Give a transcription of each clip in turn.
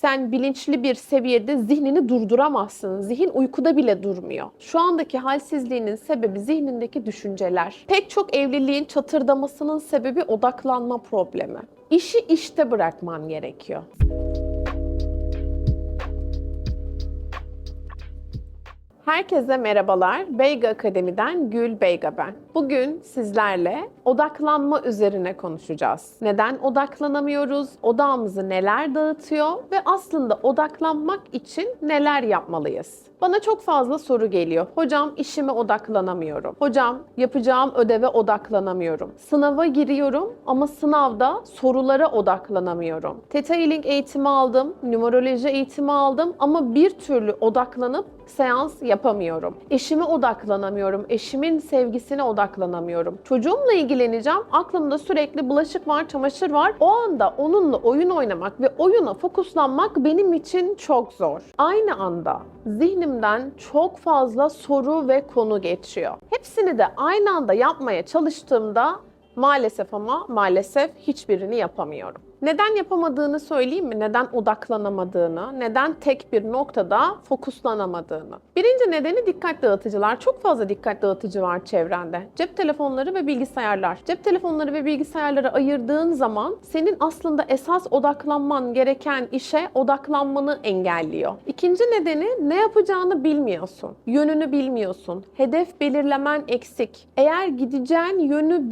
Sen bilinçli bir seviyede zihnini durduramazsın. Zihin uykuda bile durmuyor. Şu andaki halsizliğinin sebebi zihnindeki düşünceler. Pek çok evliliğin çatırdamasının sebebi odaklanma problemi. İşi işte bırakman gerekiyor. Herkese merhabalar. Beyga Akademi'den Gül Beyga ben. Bugün sizlerle odaklanma üzerine konuşacağız. Neden odaklanamıyoruz? Odağımızı neler dağıtıyor ve aslında odaklanmak için neler yapmalıyız? Bana çok fazla soru geliyor. Hocam işime odaklanamıyorum. Hocam yapacağım ödeve odaklanamıyorum. Sınava giriyorum ama sınavda sorulara odaklanamıyorum. Theta Healing eğitimi aldım, numeroloji eğitimi aldım ama bir türlü odaklanıp seans yapamıyorum. Eşime odaklanamıyorum. Eşimin sevgisine odaklanamıyorum. Çocuğumla ilgileneceğim. Aklımda sürekli bulaşık var, çamaşır var. O anda onunla oyun oynamak ve oyuna fokuslanmak benim için çok zor. Aynı anda zihnimden çok fazla soru ve konu geçiyor. Hepsini de aynı anda yapmaya çalıştığımda maalesef ama maalesef hiçbirini yapamıyorum. Neden yapamadığını söyleyeyim mi? Neden odaklanamadığını, neden tek bir noktada fokuslanamadığını. Birinci nedeni dikkat dağıtıcılar. Çok fazla dikkat dağıtıcı var çevrende. Cep telefonları ve bilgisayarlar. Cep telefonları ve bilgisayarları ayırdığın zaman senin aslında esas odaklanman gereken işe odaklanmanı engelliyor. İkinci nedeni ne yapacağını bilmiyorsun. Yönünü bilmiyorsun. Hedef belirlemen eksik. Eğer gideceğin yönü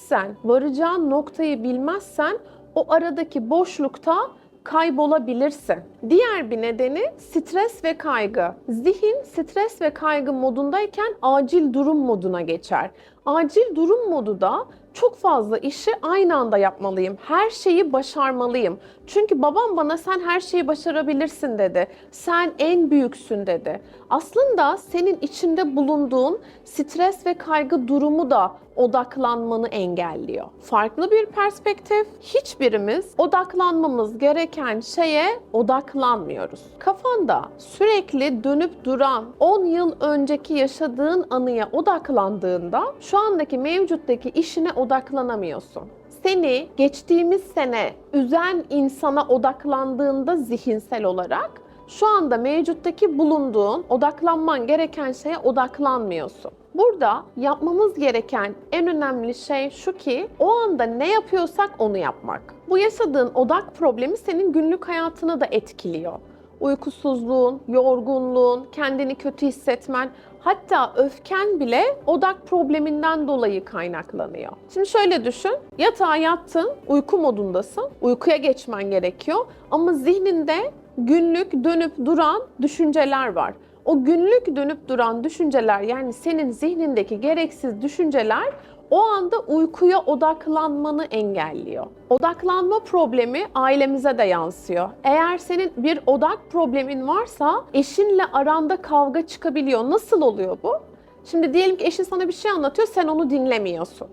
bilmezsen, varacağın noktayı bilmezsen o aradaki boşlukta kaybolabilirsin. Diğer bir nedeni stres ve kaygı. Zihin stres ve kaygı modundayken acil durum moduna geçer. Acil durum modu da çok fazla işi aynı anda yapmalıyım. Her şeyi başarmalıyım. Çünkü babam bana sen her şeyi başarabilirsin dedi. Sen en büyüksün dedi. Aslında senin içinde bulunduğun stres ve kaygı durumu da odaklanmanı engelliyor. Farklı bir perspektif. Hiçbirimiz odaklanmamız gereken şeye odaklanmıyoruz. Kafanda sürekli dönüp duran 10 yıl önceki yaşadığın anıya odaklandığında şu andaki mevcuttaki işine odaklanamıyorsun seni geçtiğimiz sene üzen insana odaklandığında zihinsel olarak şu anda mevcuttaki bulunduğun, odaklanman gereken şeye odaklanmıyorsun. Burada yapmamız gereken en önemli şey şu ki o anda ne yapıyorsak onu yapmak. Bu yaşadığın odak problemi senin günlük hayatını da etkiliyor. Uykusuzluğun, yorgunluğun, kendini kötü hissetmen, hatta öfken bile odak probleminden dolayı kaynaklanıyor. Şimdi şöyle düşün, yatağa yattın, uyku modundasın, uykuya geçmen gerekiyor ama zihninde günlük dönüp duran düşünceler var. O günlük dönüp duran düşünceler yani senin zihnindeki gereksiz düşünceler o anda uykuya odaklanmanı engelliyor. Odaklanma problemi ailemize de yansıyor. Eğer senin bir odak problemin varsa eşinle aranda kavga çıkabiliyor. Nasıl oluyor bu? Şimdi diyelim ki eşin sana bir şey anlatıyor, sen onu dinlemiyorsun.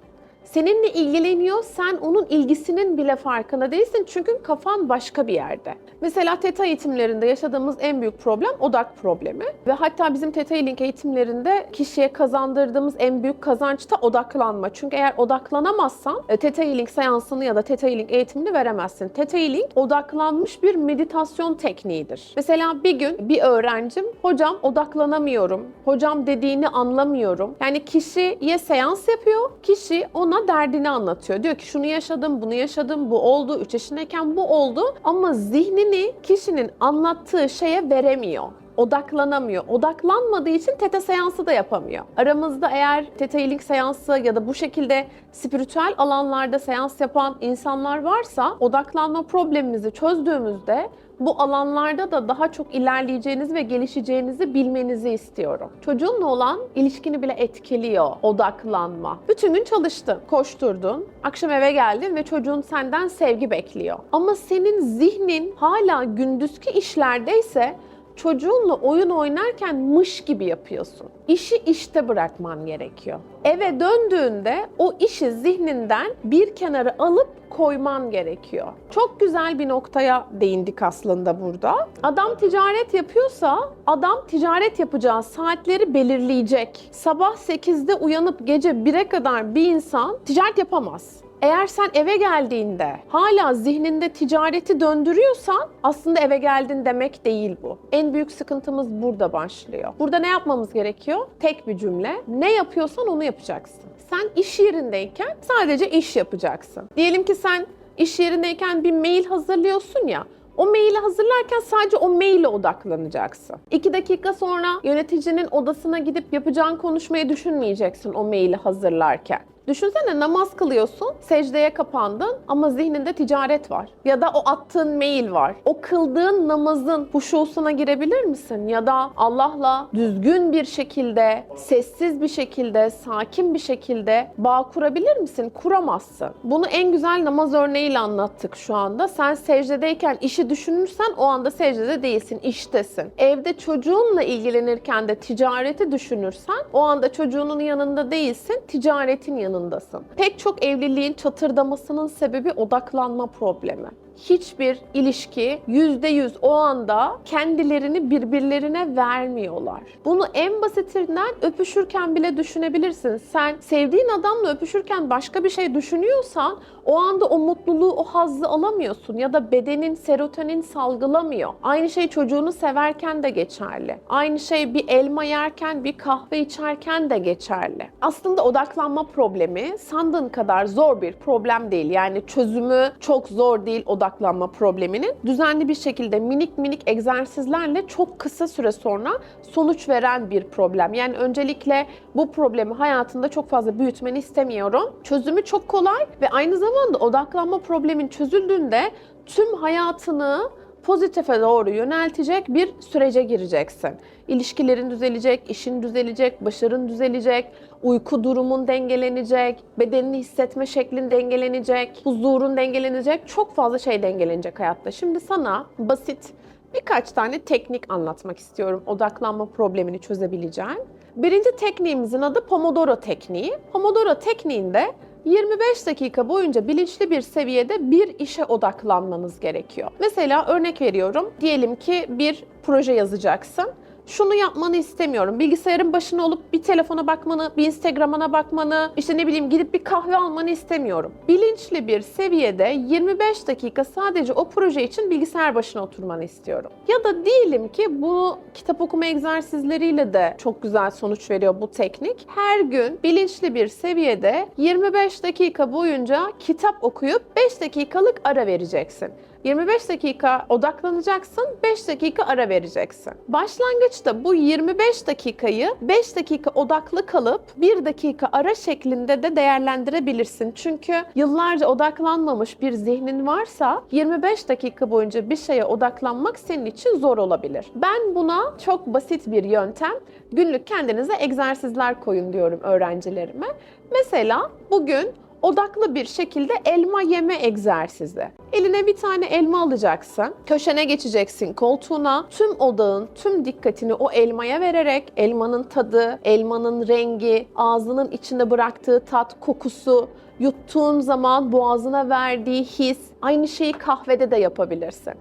Seninle ilgileniyor, sen onun ilgisinin bile farkında değilsin çünkü kafan başka bir yerde. Mesela TETA eğitimlerinde yaşadığımız en büyük problem odak problemi. Ve hatta bizim TETA Healing eğitimlerinde kişiye kazandırdığımız en büyük kazanç da odaklanma. Çünkü eğer odaklanamazsan e, TETA Healing seansını ya da TETA Healing eğitimini veremezsin. TETA Healing odaklanmış bir meditasyon tekniğidir. Mesela bir gün bir öğrencim, hocam odaklanamıyorum, hocam dediğini anlamıyorum. Yani kişiye seans yapıyor, kişi ona derdini anlatıyor. Diyor ki şunu yaşadım, bunu yaşadım, bu oldu, 3 yaşındayken bu oldu ama zihnini kişinin anlattığı şeye veremiyor odaklanamıyor. Odaklanmadığı için teta seansı da yapamıyor. Aramızda eğer teta healing seansı ya da bu şekilde spiritüel alanlarda seans yapan insanlar varsa odaklanma problemimizi çözdüğümüzde bu alanlarda da daha çok ilerleyeceğinizi ve gelişeceğinizi bilmenizi istiyorum. Çocuğunla olan ilişkini bile etkiliyor odaklanma. Bütün gün çalıştın, koşturdun, akşam eve geldin ve çocuğun senden sevgi bekliyor. Ama senin zihnin hala gündüzki işlerdeyse çocuğunla oyun oynarken mış gibi yapıyorsun. İşi işte bırakman gerekiyor. Eve döndüğünde o işi zihninden bir kenara alıp koyman gerekiyor. Çok güzel bir noktaya değindik aslında burada. Adam ticaret yapıyorsa adam ticaret yapacağı saatleri belirleyecek. Sabah 8'de uyanıp gece 1'e kadar bir insan ticaret yapamaz. Eğer sen eve geldiğinde hala zihninde ticareti döndürüyorsan aslında eve geldin demek değil bu. En büyük sıkıntımız burada başlıyor. Burada ne yapmamız gerekiyor? Tek bir cümle. Ne yapıyorsan onu yapacaksın. Sen iş yerindeyken sadece iş yapacaksın. Diyelim ki sen iş yerindeyken bir mail hazırlıyorsun ya. O maili hazırlarken sadece o maile odaklanacaksın. İki dakika sonra yöneticinin odasına gidip yapacağın konuşmayı düşünmeyeceksin o maili hazırlarken. Düşünsene namaz kılıyorsun, secdeye kapandın ama zihninde ticaret var. Ya da o attığın mail var. O kıldığın namazın huşusuna girebilir misin? Ya da Allah'la düzgün bir şekilde, sessiz bir şekilde, sakin bir şekilde bağ kurabilir misin? Kuramazsın. Bunu en güzel namaz örneğiyle anlattık şu anda. Sen secdedeyken işi düşünürsen o anda secdede değilsin, iştesin. Evde çocuğunla ilgilenirken de ticareti düşünürsen o anda çocuğunun yanında değilsin, ticaretin yanındasın. Pek çok evliliğin çatırdamasının sebebi odaklanma problemi hiçbir ilişki %100 o anda kendilerini birbirlerine vermiyorlar. Bunu en basitinden öpüşürken bile düşünebilirsin. Sen sevdiğin adamla öpüşürken başka bir şey düşünüyorsan o anda o mutluluğu, o hazzı alamıyorsun ya da bedenin serotonin salgılamıyor. Aynı şey çocuğunu severken de geçerli. Aynı şey bir elma yerken, bir kahve içerken de geçerli. Aslında odaklanma problemi sandığın kadar zor bir problem değil. Yani çözümü çok zor değil odaklanma probleminin. Düzenli bir şekilde minik minik egzersizlerle çok kısa süre sonra sonuç veren bir problem. Yani öncelikle bu problemi hayatında çok fazla büyütmeni istemiyorum. Çözümü çok kolay ve aynı zamanda odaklanma problemin çözüldüğünde tüm hayatını pozitife doğru yöneltecek bir sürece gireceksin. İlişkilerin düzelecek, işin düzelecek, başarın düzelecek, uyku durumun dengelenecek, bedenini hissetme şeklin dengelenecek, huzurun dengelenecek, çok fazla şey dengelenecek hayatta. Şimdi sana basit birkaç tane teknik anlatmak istiyorum odaklanma problemini çözebileceğin. Birinci tekniğimizin adı Pomodoro tekniği. Pomodoro tekniğinde 25 dakika boyunca bilinçli bir seviyede bir işe odaklanmanız gerekiyor. Mesela örnek veriyorum. Diyelim ki bir proje yazacaksın. Şunu yapmanı istemiyorum. Bilgisayarın başına olup bir telefona bakmanı, bir Instagram'ına bakmanı, işte ne bileyim gidip bir kahve almanı istemiyorum. Bilinçli bir seviyede 25 dakika sadece o proje için bilgisayar başına oturmanı istiyorum. Ya da diyelim ki bu kitap okuma egzersizleriyle de çok güzel sonuç veriyor bu teknik. Her gün bilinçli bir seviyede 25 dakika boyunca kitap okuyup 5 dakikalık ara vereceksin. 25 dakika odaklanacaksın, 5 dakika ara vereceksin. Başlangıçta bu 25 dakikayı 5 dakika odaklı kalıp 1 dakika ara şeklinde de değerlendirebilirsin. Çünkü yıllarca odaklanmamış bir zihnin varsa 25 dakika boyunca bir şeye odaklanmak senin için zor olabilir. Ben buna çok basit bir yöntem, günlük kendinize egzersizler koyun diyorum öğrencilerime. Mesela bugün odaklı bir şekilde elma yeme egzersizi. Eline bir tane elma alacaksın, köşene geçeceksin koltuğuna, tüm odağın, tüm dikkatini o elmaya vererek elmanın tadı, elmanın rengi, ağzının içinde bıraktığı tat, kokusu, yuttuğun zaman boğazına verdiği his, aynı şeyi kahvede de yapabilirsin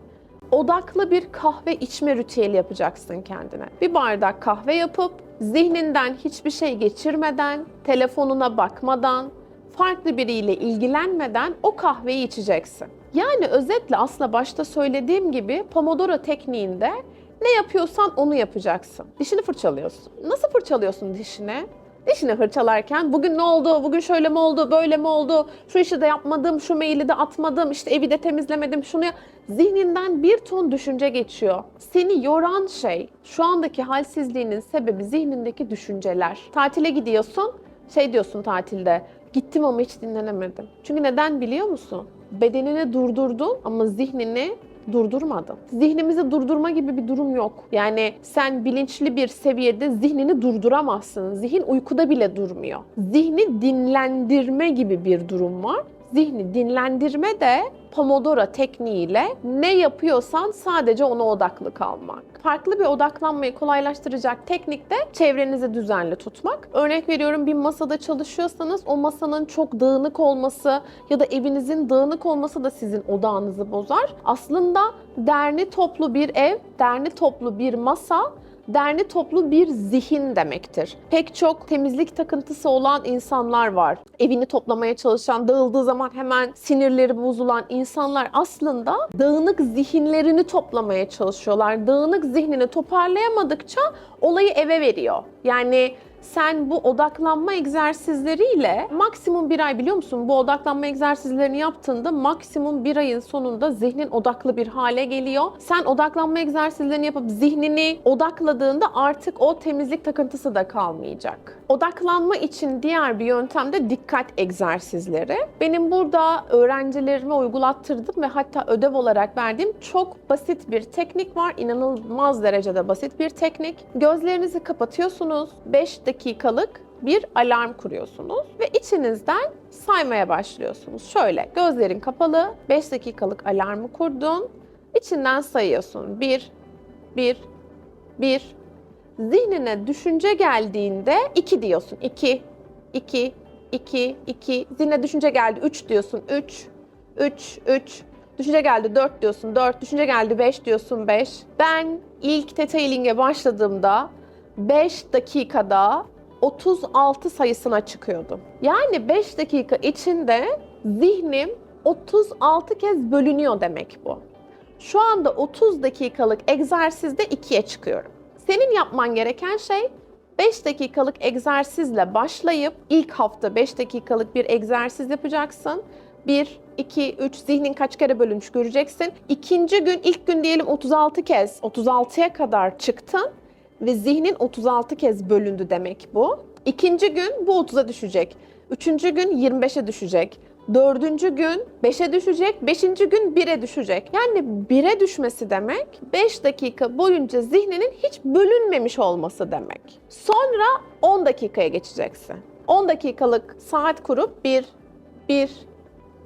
odaklı bir kahve içme ritüeli yapacaksın kendine. Bir bardak kahve yapıp zihninden hiçbir şey geçirmeden, telefonuna bakmadan, farklı biriyle ilgilenmeden o kahveyi içeceksin. Yani özetle aslında başta söylediğim gibi Pomodoro tekniğinde ne yapıyorsan onu yapacaksın. Dişini fırçalıyorsun. Nasıl fırçalıyorsun dişini? Dişini fırçalarken bugün ne oldu, bugün şöyle mi oldu, böyle mi oldu, şu işi de yapmadım, şu maili de atmadım, işte evi de temizlemedim, şunu Zihninden bir ton düşünce geçiyor. Seni yoran şey, şu andaki halsizliğinin sebebi zihnindeki düşünceler. Tatile gidiyorsun, şey diyorsun tatilde, gittim ama hiç dinlenemedim. Çünkü neden biliyor musun? Bedenini durdurdun ama zihnini durdurmadın. Zihnimizi durdurma gibi bir durum yok. Yani sen bilinçli bir seviyede zihnini durduramazsın. Zihin uykuda bile durmuyor. Zihni dinlendirme gibi bir durum var. Zihni dinlendirme de Pomodoro tekniğiyle ne yapıyorsan sadece ona odaklı kalmak. Farklı bir odaklanmayı kolaylaştıracak teknik de çevrenizi düzenli tutmak. Örnek veriyorum bir masada çalışıyorsanız o masanın çok dağınık olması ya da evinizin dağınık olması da sizin odağınızı bozar. Aslında derli toplu bir ev, derli toplu bir masa derli toplu bir zihin demektir. Pek çok temizlik takıntısı olan insanlar var. Evini toplamaya çalışan, dağıldığı zaman hemen sinirleri bozulan insanlar aslında dağınık zihinlerini toplamaya çalışıyorlar. Dağınık zihnini toparlayamadıkça olayı eve veriyor. Yani sen bu odaklanma egzersizleriyle maksimum bir ay biliyor musun? Bu odaklanma egzersizlerini yaptığında maksimum bir ayın sonunda zihnin odaklı bir hale geliyor. Sen odaklanma egzersizlerini yapıp zihnini odakladığında artık o temizlik takıntısı da kalmayacak. Odaklanma için diğer bir yöntem de dikkat egzersizleri. Benim burada öğrencilerime uygulattırdım ve hatta ödev olarak verdiğim çok basit bir teknik var. İnanılmaz derecede basit bir teknik. Gözlerinizi kapatıyorsunuz. 5 dakikalık bir alarm kuruyorsunuz ve içinizden saymaya başlıyorsunuz. Şöyle gözlerin kapalı 5 dakikalık alarmı kurdun. İçinden sayıyorsun. 1 1 1 Zihnine düşünce geldiğinde 2 diyorsun. 2 2 2 2 Zihnine düşünce geldi 3 diyorsun. 3 3 3 Düşünce geldi 4 diyorsun 4, düşünce geldi 5 diyorsun 5. Ben ilk detailing'e başladığımda 5 dakikada 36 sayısına çıkıyordum. Yani 5 dakika içinde zihnim 36 kez bölünüyor demek bu. Şu anda 30 dakikalık egzersizde 2'ye çıkıyorum. Senin yapman gereken şey 5 dakikalık egzersizle başlayıp ilk hafta 5 dakikalık bir egzersiz yapacaksın. 1, 2, 3 zihnin kaç kere bölünmüş göreceksin. İkinci gün ilk gün diyelim 36 kez 36'ya kadar çıktın ve zihnin 36 kez bölündü demek bu. İkinci gün bu 30'a düşecek. Üçüncü gün 25'e düşecek. Dördüncü gün 5'e düşecek, beşinci gün 1'e düşecek. Yani 1'e düşmesi demek 5 dakika boyunca zihninin hiç bölünmemiş olması demek. Sonra 10 dakikaya geçeceksin. 10 dakikalık saat kurup 1, 1,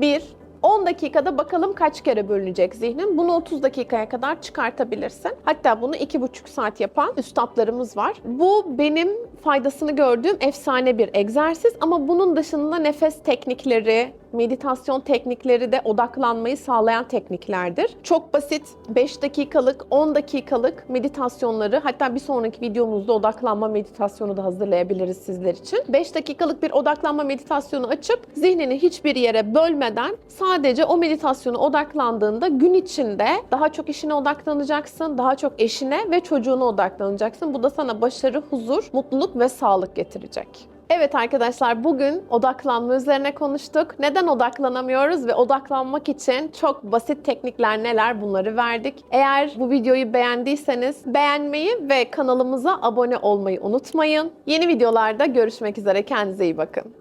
1, 10 dakikada bakalım kaç kere bölünecek zihnin. Bunu 30 dakikaya kadar çıkartabilirsin. Hatta bunu 2,5 saat yapan üstadlarımız var. Bu benim faydasını gördüğüm efsane bir egzersiz ama bunun dışında nefes teknikleri, meditasyon teknikleri de odaklanmayı sağlayan tekniklerdir. Çok basit 5 dakikalık, 10 dakikalık meditasyonları hatta bir sonraki videomuzda odaklanma meditasyonu da hazırlayabiliriz sizler için. 5 dakikalık bir odaklanma meditasyonu açıp zihnini hiçbir yere bölmeden sadece o meditasyona odaklandığında gün içinde daha çok işine odaklanacaksın, daha çok eşine ve çocuğuna odaklanacaksın. Bu da sana başarı, huzur, mutluluk ve sağlık getirecek. Evet arkadaşlar bugün odaklanma üzerine konuştuk. Neden odaklanamıyoruz ve odaklanmak için çok basit teknikler neler bunları verdik. Eğer bu videoyu beğendiyseniz beğenmeyi ve kanalımıza abone olmayı unutmayın. Yeni videolarda görüşmek üzere kendinize iyi bakın.